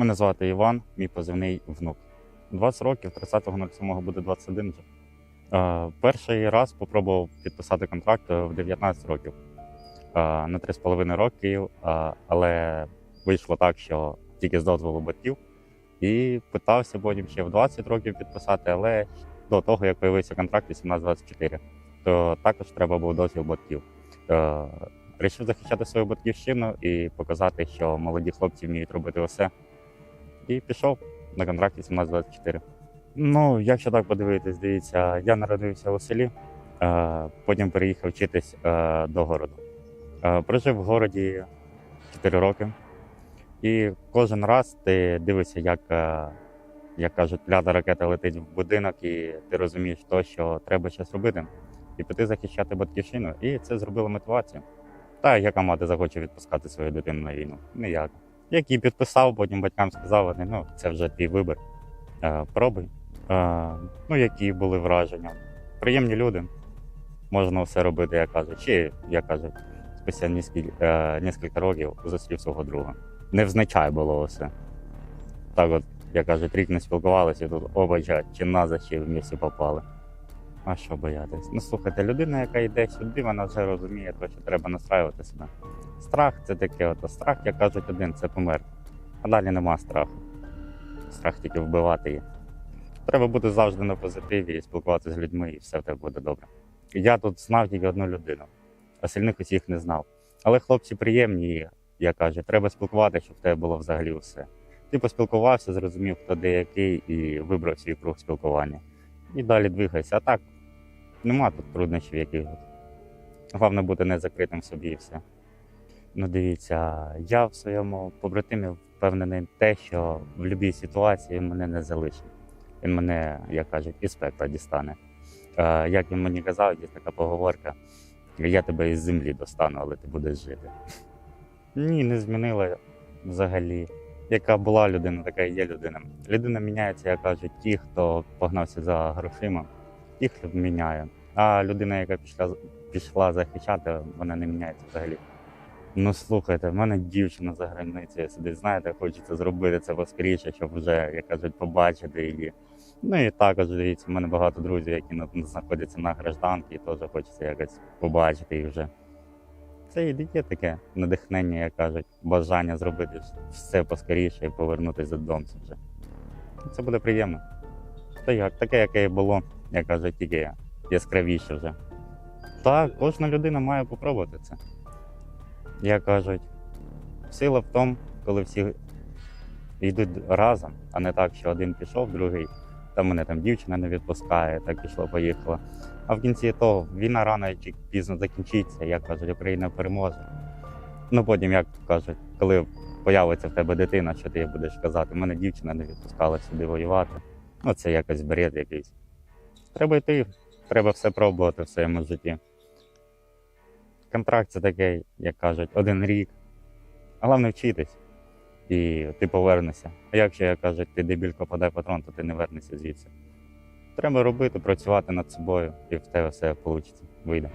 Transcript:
Мене звати Іван, мій позивний внук. 20 років, 30.07 буде 21 вже. Е, перший раз спробував підписати контракт в 19 років е, на 3,5 роки, е, але вийшло так, що тільки з дозволу батьків. І питався потім ще в 20 років підписати, але до того, як з'явився контракт 18-24, то також треба був дозвіл батьків. Е, Рішив захищати свою батьківщину і показати, що молоді хлопці вміють робити усе. І пішов на контракті 17-24. Ну, якщо так подивитись, дивіться, я народився у селі, е, потім переїхав вчитись е, до городу. Е, Прожив в городі 4 роки. І кожен раз ти дивишся, як, як кажуть, пляда ракета летить в будинок, і ти розумієш то, що треба щось робити, і піти захищати батьківщину. І це зробило мотивацію. Та яка мати захоче відпускати свою дитину на війну? Ніяк. Як підписав, потім батькам сказав, вони, ну це вже твій вибір. Е, пробуй. Е, ну, які були враження. Приємні люди. Можна все робити, як кажуть. Чи, як кажуть, спустя нескільки, е, років зустрів свого друга. Невзначай було все. Так от, як кажуть, рік не спілкувалися, і тут обача чи наза ще в місті попали. А що боятись? Ну слухайте, людина, яка йде сюди, вона вже розуміє, то, що треба настраювати себе. Страх це таке, от, страх, як кажуть, один це помер. А далі нема страху. Страх тільки вбивати її. Треба бути завжди на позитиві і спілкуватися з людьми, і все в тебе буде добре. Я тут знав тільки одну людину, а сильних усіх не знав. Але хлопці приємні, і, я кажу, треба спілкуватися, щоб в тебе було взагалі все. Ти поспілкувався, зрозумів, хто де який, і вибрав свій круг спілкування. І далі двигайся. А так, нема тут труднощів якихось. Головне бути не закритим собі і все. Ну, дивіться, я в своєму побратимі впевнений те, що в будь-якій ситуації він мене не залишить. Він мене, як кажуть, із пекла дістане. Е, як він мені казав, є така поговорка: я тебе із землі достану, але ти будеш жити. Ні, не змінила взагалі. Яка була людина, така і є людина. Людина міняється, як кажуть, ті, хто погнався за грошима, їх міняє. А людина, яка пішла, пішла захищати, вона не міняється взагалі. Ну слухайте, в мене дівчина за границею сидить. Знаєте, хочеться зробити це поскоріше, щоб вже, як кажуть, побачити її. Ну і також дивіться, в мене багато друзів, які знаходяться на гражданці, і теж хочеться якось побачити їх вже. Це і є таке надихнення, як кажуть, бажання зробити все поскоріше і повернутися додому вже. Це буде приємно. Та як, таке, яке і було, як кажуть, тільки яскравіше вже. Так, кожна людина має попробувати це. Як кажуть, сила в тому, коли всі йдуть разом, а не так, що один пішов, другий, там мене там дівчина не відпускає, так пішло, поїхало. А в кінці того війна рано чи пізно закінчиться, як кажуть, Україна переможе. Ну потім, як кажуть, коли появиться в тебе дитина, що ти будеш казати, мене дівчина не відпускала сюди воювати. Ну це якось бред якийсь. Треба йти, треба все пробувати в своєму житті. Контракт це такий, як кажуть, один рік. А головне вчитись. І ти повернешся. А якщо, як кажуть, ти дебілько подай патрон, то ти не вернешся звідси. Треба робити, працювати над собою, і в тебе все вийде, вийде.